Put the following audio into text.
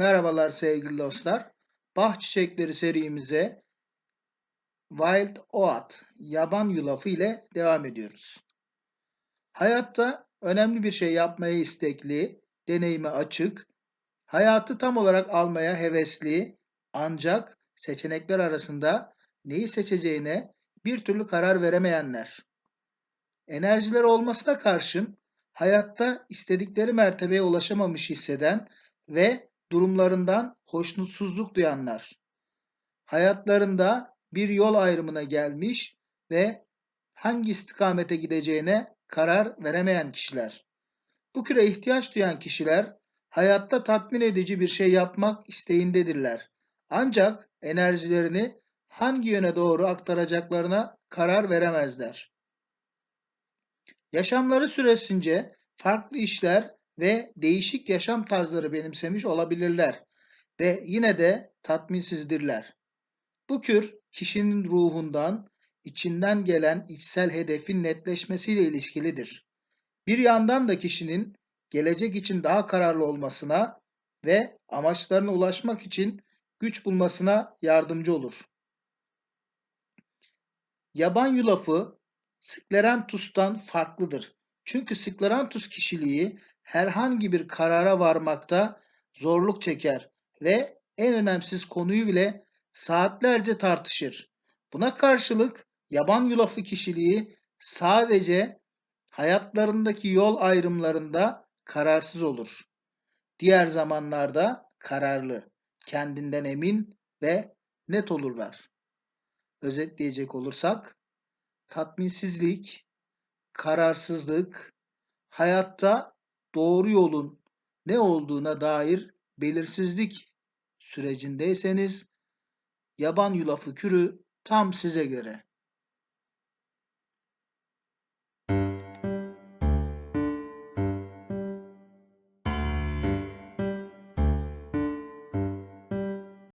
Merhabalar sevgili dostlar. Bah Çiçekleri serimize Wild Oat, yaban yulafı ile devam ediyoruz. Hayatta önemli bir şey yapmaya istekli, deneyime açık, hayatı tam olarak almaya hevesli ancak seçenekler arasında neyi seçeceğine bir türlü karar veremeyenler. Enerjileri olmasına karşın hayatta istedikleri mertebeye ulaşamamış hisseden ve durumlarından hoşnutsuzluk duyanlar. Hayatlarında bir yol ayrımına gelmiş ve hangi istikamete gideceğine karar veremeyen kişiler. Bu küre ihtiyaç duyan kişiler hayatta tatmin edici bir şey yapmak isteğindedirler. Ancak enerjilerini hangi yöne doğru aktaracaklarına karar veremezler. Yaşamları süresince farklı işler ve değişik yaşam tarzları benimsemiş olabilirler ve yine de tatminsizdirler. Bu kür kişinin ruhundan, içinden gelen içsel hedefin netleşmesiyle ilişkilidir. Bir yandan da kişinin gelecek için daha kararlı olmasına ve amaçlarına ulaşmak için güç bulmasına yardımcı olur. Yaban yulafı Sklerantus'tan farklıdır. Çünkü Sklerantus kişiliği herhangi bir karara varmakta zorluk çeker ve en önemsiz konuyu bile saatlerce tartışır. Buna karşılık yaban yulafı kişiliği sadece hayatlarındaki yol ayrımlarında kararsız olur. Diğer zamanlarda kararlı, kendinden emin ve net olurlar. Özetleyecek olursak tatminsizlik, kararsızlık, hayatta doğru yolun ne olduğuna dair belirsizlik sürecindeyseniz yaban yulafı kürü tam size göre.